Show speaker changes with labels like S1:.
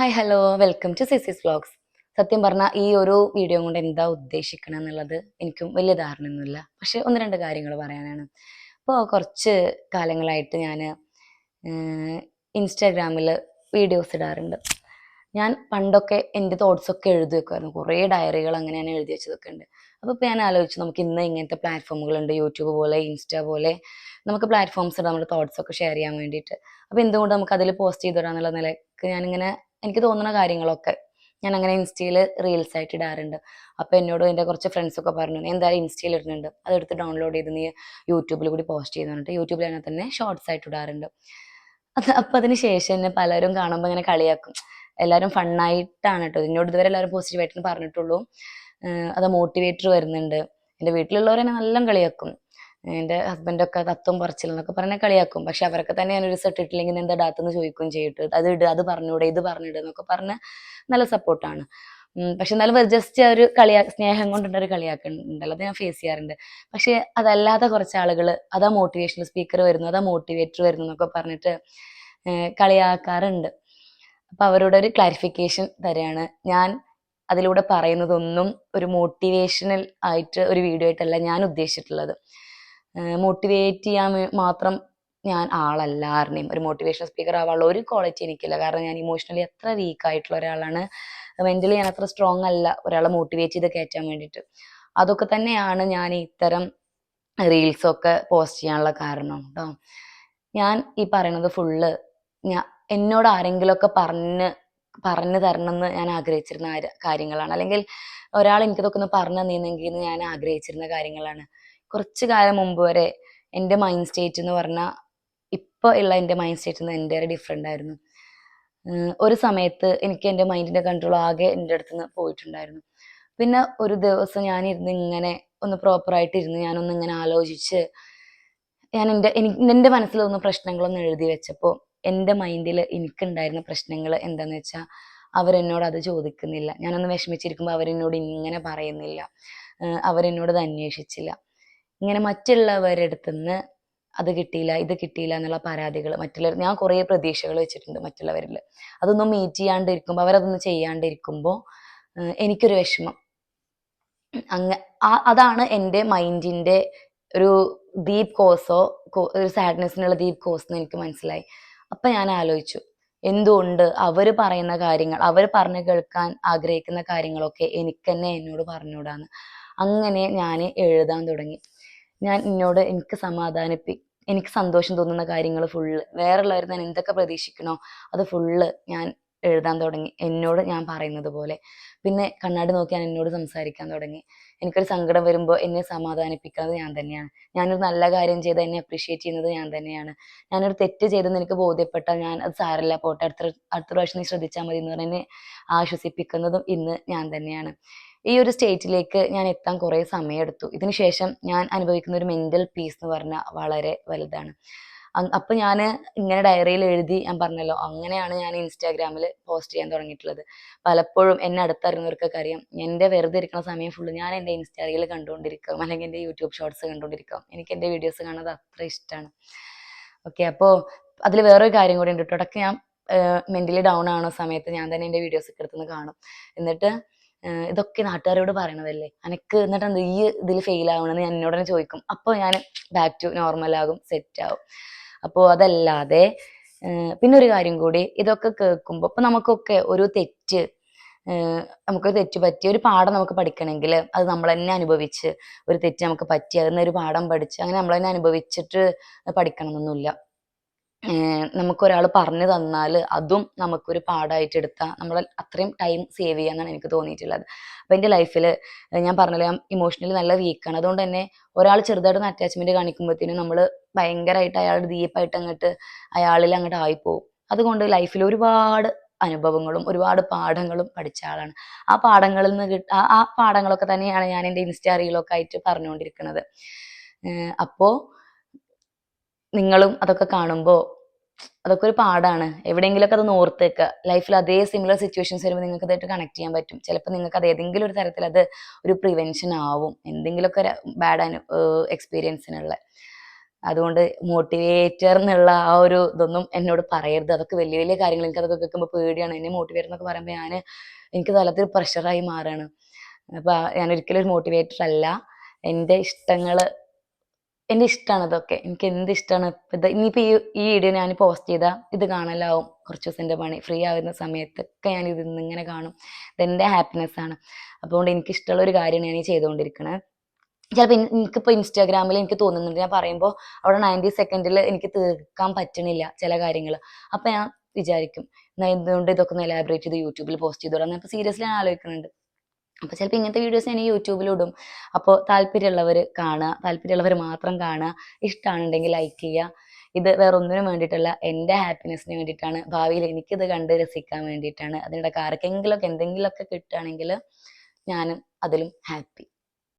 S1: Hi hello welcome to സിസിസ് vlogs സത്യം പറഞ്ഞാൽ ഈ ഒരു വീഡിയോ കൊണ്ട് എന്താ ഉദ്ദേശിക്കണം എന്നുള്ളത് എനിക്കും വലിയ ധാരണയൊന്നുമില്ല. പക്ഷെ ഒന്ന് രണ്ട് കാര്യങ്ങൾ പറയാനാണ്. അപ്പോൾ കുറച്ച് കാലങ്ങളായിട്ട് ഞാൻ ഇൻസ്റ്റാഗ്രാമിൽ വീഡിയോസ് ഇടാറുണ്ട്. ഞാൻ പണ്ടൊക്കെ എന്റെ തോട്ട്സൊക്കെ എഴുതി വെക്കുമായിരുന്നു കുറേ ഡയറികൾ അങ്ങനെ ഞാൻ എഴുതി വെച്ചതൊക്കെ ഉണ്ട്. അപ്പോൾ ഇപ്പോൾ ഞാൻ ആലോചിച്ചു നമുക്ക് ഇന്ന് ഇങ്ങനത്തെ പ്ലാറ്റ്ഫോമുകളുണ്ട് യൂട്യൂബ് പോലെ ഇൻസ്റ്റ പോലെ നമുക്ക് പ്ലാറ്റ്ഫോംസ് ഉണ്ട് നമ്മുടെ തോട്ട്സൊക്കെ ഷെയർ ചെയ്യാൻ വേണ്ടിയിട്ട്. അപ്പോൾ എന്തുകൊണ്ട് നമുക്ക് അതിൽ പോസ്റ്റ് ചെയ്തിടാന്നുള്ള നിലയ്ക്ക് ഞാനിങ്ങനെ എനിക്ക് തോന്നുന്ന കാര്യങ്ങളൊക്കെ ഞാൻ അങ്ങനെ ഇൻസ്റ്റയിൽ റീൽസ് ആയിട്ട് ഇടാറുണ്ട്. അപ്പോൾ എന്നോട് എന്റെ കുറച്ച് ഫ്രണ്ട്സൊക്കെ പറഞ്ഞു നീ എന്തായാലും ഇൻസ്റ്റയിൽ ഇടുന്നുണ്ട്. അതെടുത്ത് ഡൗൺലോഡ് ചെയ്ത് നീ യൂട്യൂബിൽ കൂടി പോസ്റ്റ് ചെയ്യുന്നുണ്ട് യൂട്യൂബിൽ അതിനകത്ത് തന്നെ ഷോർട്സ് ആയിട്ട് ഇടാറുണ്ട്. അത് അപ്പം അതിന് ശേഷം എന്നെ പലരും കാണുമ്പോൾ ഇങ്ങനെ കളിയാക്കും. എല്ലാവരും ഫണ്ണായിട്ടാണ് കേട്ടോ. എന്നോട് ഇതുവരെ എല്ലാവരും പോസിറ്റീവായിട്ട് പറഞ്ഞിട്ടുള്ളൂ. അത് മോട്ടിവേറ്റർ വരുന്നുണ്ട്. എന്റെ വീട്ടിലുള്ളവരെന്നെ നല്ല കളിയാക്കും. എന്റെ ഹസ്ബൻഡൊക്കെ തത്വം പറച്ചിൽ എന്നൊക്കെ പറഞ്ഞ കളിയാക്കും. പക്ഷെ അവരൊക്കെ തന്നെ ഞാനൊരു സെറ്റ് ഇട്ടില്ലെങ്കിൽ എന്താ ഡാത്തെന്ന് ചോദിക്കുകയും ചെയ്തിട്ട്. അത് ഇട് അത് പറഞ്ഞൂടെ ഇത് പറഞ്ഞിട് എന്നൊക്കെ പറഞ്ഞ് നല്ല സപ്പോർട്ടാണ് പക്ഷെ എന്നാലും ജസ്റ്റ് ഒരു കളിയാ സ്നേഹം കൊണ്ടുള്ള ഒരു കളിയാക്കുന്നുണ്ടല്ലോ അത് ഞാൻ ഫേസ് ചെയ്യാറുണ്ട്. പക്ഷെ അതല്ലാതെ കുറച്ച് ആളുകൾ അതാ മോട്ടിവേഷണൽ സ്പീക്കർ വരുന്നു അതാ മോട്ടിവേറ്റർ വരുന്നു എന്നൊക്കെ പറഞ്ഞിട്ട് കളിയാക്കാറുണ്ട്. അപ്പൊ അവരോട് ഒരു ക്ലാരിഫിക്കേഷൻ തരാണ്. ഞാൻ അതിലൂടെ പറയുന്നതൊന്നും ഒരു മോട്ടിവേഷണൽ ആയിട്ട് ഒരു വീഡിയോ ആയിട്ടല്ല ഞാൻ ഉദ്ദേശിച്ചിട്ടുള്ളത്. മോട്ടിവേറ്റ് ചെയ്യാൻ മാത്രം ഞാൻ ആളല്ല ആരുടെയും. ഒരു മോട്ടിവേഷണൽ സ്പീക്കർ ആവാനുള്ള ഒരു ക്വാളിറ്റി എനിക്കില്ല. കാരണം ഞാൻ ഇമോഷണലി എത്ര വീക്ക് ആയിട്ടുള്ള ഒരാളാണ്. മെന്റലി ഞാൻ അത്ര സ്ട്രോങ് അല്ല ഒരാളെ മോട്ടിവേറ്റ് ചെയ്ത് കയറ്റാൻ വേണ്ടിയിട്ട്. അതൊക്കെ തന്നെയാണ് ഞാൻ ഇത്തരം റീൽസൊക്കെ പോസ്റ്റ് ചെയ്യാനുള്ള കാരണം കേട്ടോ ഞാൻ ഈ പറയുന്നത് ഫുള്ള് ഞാൻ എന്നോട് ആരെങ്കിലുമൊക്കെ പറഞ്ഞ് പറഞ്ഞു തരണം എന്ന് ഞാൻ ആഗ്രഹിച്ചിരുന്ന കാര്യങ്ങളാണ്. അല്ലെങ്കിൽ ഒരാൾ എനിക്കിതൊക്കെ ഒന്ന് പറഞ്ഞു തന്നിരുന്നെങ്കിൽ ഞാൻ ആഗ്രഹിച്ചിരുന്ന കാര്യങ്ങളാണ്. കുറച്ച് കാലം മുമ്പ് വരെ എന്റെ മൈൻഡ് സ്റ്റേറ്റ് എന്ന് പറഞ്ഞാൽ ഇപ്പോൾ ഉള്ള എന്റെ മൈൻഡ് സ്റ്റേറ്റ് നിന്ന് എന്റെ ഡിഫറെന്റ് ആയിരുന്നു. ഒരു സമയത്ത് എനിക്ക് എന്റെ മൈൻഡിന്റെ കൺട്രോൾ ആകെ എന്റെ അടുത്ത് നിന്ന് പോയിട്ടുണ്ടായിരുന്നു. പിന്നെ ഒരു ദിവസം ഞാൻ ഇരുന്ന് ഇങ്ങനെ ഒന്ന് പ്രോപ്പറായിട്ട് ഇരുന്ന് ഞാനൊന്ന് ഇങ്ങനെ ആലോചിച്ച് ഞാൻ എന്റെ എനിക്ക് എന്റെ മനസ്സിലൊന്ന് പ്രശ്നങ്ങളൊന്നും എഴുതി വെച്ചപ്പോൾ എന്റെ മൈൻഡിൽ എനിക്കുണ്ടായിരുന്ന പ്രശ്നങ്ങൾ എന്താണെന്ന് വെച്ചാൽ അവരെന്നോട് അത് ചോദിക്കുന്നില്ല. ഞാനൊന്ന് വിഷമിച്ചിരിക്കുമ്പോൾ അവരെന്നോട് ഇങ്ങനെ പറയുന്നില്ല. അവരെന്നോട് അത് അന്വേഷിച്ചില്ല. ഇങ്ങനെ മറ്റുള്ളവരുടെ അടുത്തുനിന്ന് അത് കിട്ടിയില്ല ഇത് കിട്ടിയില്ല എന്നുള്ള പരാതികൾ മറ്റുള്ളവർ ഞാൻ കുറേ പ്രതീക്ഷകൾ വെച്ചിട്ടുണ്ട് മറ്റുള്ളവരിൽ അതൊന്നും മീറ്റ് ചെയ്യാണ്ടിരിക്കുമ്പോൾ അവരതൊന്നും ചെയ്യാണ്ടിരിക്കുമ്പോൾ എനിക്കൊരു വിഷമം. അങ്ങ അതാണ് എന്റെ മൈൻഡിന്റെ ഒരു ഡീപ്പ് കോസോ ഒരു സാഡ്നെസ്സിനുള്ള ഡീപ്പ് കോസ് എന്ന് എനിക്ക് മനസ്സിലായി. അപ്പൊ ഞാൻ ആലോചിച്ചു എന്തുകൊണ്ട് അവർ പറയുന്ന കാര്യങ്ങൾ അവർ പറഞ്ഞു കേൾക്കാൻ ആഗ്രഹിക്കുന്ന കാര്യങ്ങളൊക്കെ എനിക്ക് തന്നെ എന്നോട് പറഞ്ഞുകൂടാന്ന്. അങ്ങനെ ഞാൻ എഴുതാൻ തുടങ്ങി. ഞാൻ എന്നോട് എനിക്ക് സമാധാനിപ്പി. എനിക്ക് സന്തോഷം തോന്നുന്ന കാര്യങ്ങൾ ഫുള്ള് വേറുള്ളവർ ഞാൻ എന്തൊക്കെ പ്രതീക്ഷിക്കണോ അത് ഫുള്ള് ഞാൻ എഴുതാൻ തുടങ്ങി. എന്നോട് ഞാൻ പറയുന്നത് പോലെ. പിന്നെ കണ്ണാടി നോക്കി ഞാൻ എന്നോട് സംസാരിക്കാൻ തുടങ്ങി. എനിക്കൊരു സങ്കടം വരുമ്പോൾ എന്നെ സമാധാനിപ്പിക്കുന്നത് ഞാൻ തന്നെയാണ്. ഞാനൊരു നല്ല കാര്യം ചെയ്ത് എന്നെ അപ്രീഷിയേറ്റ് ചെയ്യുന്നത് ഞാൻ തന്നെയാണ്. ഞാനൊരു തെറ്റ് ചെയ്തെന്ന് എനിക്ക് ബോധ്യപ്പെട്ടാൽ ഞാൻ അത് സാരല്ല പോട്ടെ. അടുത്ത അടുത്ത പ്രാവശ്യം നീ ശ്രദ്ധിച്ചാൽ മതി എന്ന് പറഞ്ഞ് എന്നെ ആശ്വസിപ്പിക്കുന്നതും ഇന്ന് ഞാൻ തന്നെയാണ്. ഈ ഒരു സ്റ്റേറ്റിലേക്ക് ഞാൻ എത്താൻ കുറേ സമയമെടുത്തു. ഇതിനുശേഷം ഞാൻ അനുഭവിക്കുന്ന ഒരു മെന്റൽ പീസ് എന്ന് പറഞ്ഞാൽ വളരെ വലുതാണ്. അപ്പൊ ഞാൻ ഇങ്ങനെ ഡയറിയിൽ എഴുതി ഞാൻ പറഞ്ഞല്ലോ അങ്ങനെയാണ് ഞാൻ ഇൻസ്റ്റാഗ്രാമിൽ പോസ്റ്റ് ചെയ്യാൻ തുടങ്ങിയിട്ടുള്ളത്. പലപ്പോഴും എന്നെ അടുത്തറിയുന്നവർക്കൊക്കെ അറിയാം എന്റെ വെറുതെ ഇരിക്കുന്ന സമയം ഫുള്ള് ഞാൻ എന്റെ ഇൻസ്റ്റാ കണ്ടുകൊണ്ടിരിക്കാം അല്ലെങ്കിൽ എന്റെ യൂട്യൂബ് ഷോർട്സ് കണ്ടുകൊണ്ടിരിക്കാം. എനിക്ക് എന്റെ വീഡിയോസ് കാണുന്നത് അത്ര ഇഷ്ടമാണ് ഓക്കെ അപ്പോൾ അതിൽ വേറൊരു കാര്യം കൂടി ഉണ്ട് കേട്ടോ. ഞാൻ മെന്റലി ഡൗൺ ആണോ സമയത്ത് ഞാൻ തന്നെ എന്റെ വീഡിയോസ് ഒക്കെ എടുത്തുനിന്ന് കാണും. എന്നിട്ട് ഇതൊക്കെ നാട്ടുകാരോട് പറയണതല്ലേ? അനക്ക് എന്നിട്ട് എന്താ ഈ ഇതിൽ ഫെയിൽ ആവണമെന്ന് ഞാൻ എന്നോടനെ ചോദിക്കും. അപ്പോൾ ഞാൻ ബാക്ക് ടു നോർമൽ ആകും സെറ്റ് ആവും. അപ്പോൾ അതല്ലാതെ പിന്നെ ഒരു കാര്യം കൂടി ഇതൊക്കെ കേൾക്കുമ്പോൾ ഇപ്പം നമുക്കൊക്കെ ഒരു തെറ്റ് നമുക്ക് തെറ്റ് പറ്റി ഒരു പാഠം നമുക്ക് പഠിക്കണമെങ്കിൽ അത് നമ്മൾ തന്നെ അനുഭവിച്ച് ഒരു തെറ്റ് നമുക്ക് പറ്റി അതിൽ ഒരു പാഠം പഠിച്ച് അങ്ങനെ നമ്മൾ തന്നെ അനുഭവിച്ചിട്ട് പഠിക്കണം എന്നൊന്നുമില്ല ഏഹ് നമുക്കൊരാൾ പറഞ്ഞു തന്നാൽ അതും നമുക്കൊരു പാഠമായിട്ട് എടുത്താൽ നമ്മൾ അത്രയും ടൈം സേവ് ചെയ്യാന്നാണ് എനിക്ക് തോന്നിയിട്ടുള്ളത്. അപ്പം എന്റെ ലൈഫിൽ ഞാൻ പറഞ്ഞില്ല ഞാൻ ഇമോഷണലി നല്ല വീക്കാണ്. അതുകൊണ്ട് തന്നെ ഒരാൾ ചെറുതായിട്ടൊന്ന് അറ്റാച്ച്മെന്റ് കാണിക്കുമ്പോഴത്തേനും നമ്മൾ ഭയങ്കരമായിട്ട് അയാളുടെ ഡീപ്പായിട്ട് അങ്ങോട്ട് അയാളിൽ അങ്ങോട്ട് ആയിപ്പോവും. അതുകൊണ്ട് ലൈഫിൽ ഒരുപാട് അനുഭവങ്ങളും ഒരുപാട് പാഠങ്ങളും പഠിച്ച ആളാണ്. ആ പാഠങ്ങളിൽ നിന്ന് കിട്ട ആ- പാഠങ്ങളൊക്കെ തന്നെയാണ് ഞാൻ എന്റെ ഇൻസ്റ്റാ റീലൊക്കെ ആയിട്ട് പറഞ്ഞുകൊണ്ടിരിക്കുന്നത്. അപ്പോൾ നിങ്ങളും അതൊക്കെ കാണുമ്പോൾ അതൊക്കെ ഒരു പാടാണ്. എവിടെയെങ്കിലുമൊക്കെ അത് ഓർത്ത് ലൈഫിൽ അതേ സിമിലർ സിറ്റുവേഷൻസ് വരുമ്പോൾ നിങ്ങൾക്ക് അതായിട്ട് കണക്ട് ചെയ്യാൻ പറ്റും. ചിലപ്പോൾ നിങ്ങൾക്ക് അത് ഏതെങ്കിലും ഒരു തരത്തിൽ അത് ഒരു പ്രിവെൻഷൻ ആവും. എന്തെങ്കിലുമൊക്കെ ബാഡ് അനു എക്സ്പീരിയൻസിനുള്ള അതുകൊണ്ട് മോട്ടിവേറ്റർ എന്നുള്ള ആ ഒരു ഇതൊന്നും എന്നോട് പറയരുത്. അതൊക്കെ വലിയ വലിയ കാര്യങ്ങൾ എനിക്ക് അതൊക്കെ കേൾക്കുമ്പോൾ പേടിയാണ്. എന്നെ മോട്ടിവേറ്റർ എന്നൊക്കെ പറയുമ്പോൾ ഞാൻ എനിക്ക് തലത്തിൽ പ്രഷറായി മാറുകയാണ് അപ്പോൾ ഞാൻ ഒരിക്കലും ഒരു മോട്ടിവേറ്റർ അല്ല. എന്റെ ഇഷ്ടങ്ങൾ എന്റെ ഇഷ്ടമാണ് ഇതൊക്കെ. എനിക്ക് എന്ത് ഇഷ്ടമാണ് ഇത് ഇനിയിപ്പോൾ ഈ ഈ വീഡിയോ ഞാൻ പോസ്റ്റ് ചെയ്താൽ ഇത് കാണലാവും. കുറച്ച് ദിവസത്തിന്റെ പണി ഫ്രീ ആവുന്ന സമയത്തൊക്കെ ഞാൻ ഇത് ഇങ്ങനെ കാണും. ഇതെന്റെ ഹാപ്പിനെസ് ആണ്. അതുകൊണ്ട് എനിക്ക് ഇഷ്ടമുള്ള ഒരു കാര്യമാണ് ഞാൻ ചെയ്തുകൊണ്ടിരിക്കുന്നത് ചിലപ്പോൾ എനിക്കിപ്പോൾ ഇൻസ്റ്റാഗ്രാമിൽ എനിക്ക് തോന്നുന്നുണ്ട്. ഞാൻ പറയുമ്പോൾ അവിടെ നയന്റി സെക്കൻഡിൽ എനിക്ക് തീർക്കാൻ പറ്റണില്ല ചില കാര്യങ്ങൾ അപ്പോൾ ഞാൻ വിചാരിക്കും എന്നാൽ എന്തുകൊണ്ട് ഇതൊക്കെ ഒന്ന് എലാബറേറ്റ് ചെയ്ത് യൂട്യൂബിൽ പോസ്റ്റ് ചെയ്തോളാം അപ്പോൾ സീരിയസ്ലി ഞാൻ ആലോചിക്കുന്നുണ്ട്. അപ്പോൾ ചിലപ്പോൾ ഇങ്ങനത്തെ വീഡിയോസ് ഞാൻ യൂട്യൂബിൽ ഇടും അപ്പോൾ താല്പര്യമുള്ളവർ കാണുക താല്പര്യമുള്ളവർ മാത്രം കാണുക ഇഷ്ടമാണെന്നുണ്ടെങ്കിൽ ലൈക്ക് ചെയ്യുക. ഇത് വേറെ ഒന്നിനും വേണ്ടിയിട്ടല്ല എന്റെ ഹാപ്പിനെസ്സിന് വേണ്ടിയിട്ടാണ്. ഭാവിയിൽ എനിക്കിത് കണ്ട് രസിക്കാൻ വേണ്ടിയിട്ടാണ്. അതിനിടയ്ക്ക് ആർക്കെങ്കിലുമൊക്കെ എന്തെങ്കിലുമൊക്കെ കിട്ടുകയാണെങ്കിൽ ഞാനും അതിലും ഹാപ്പി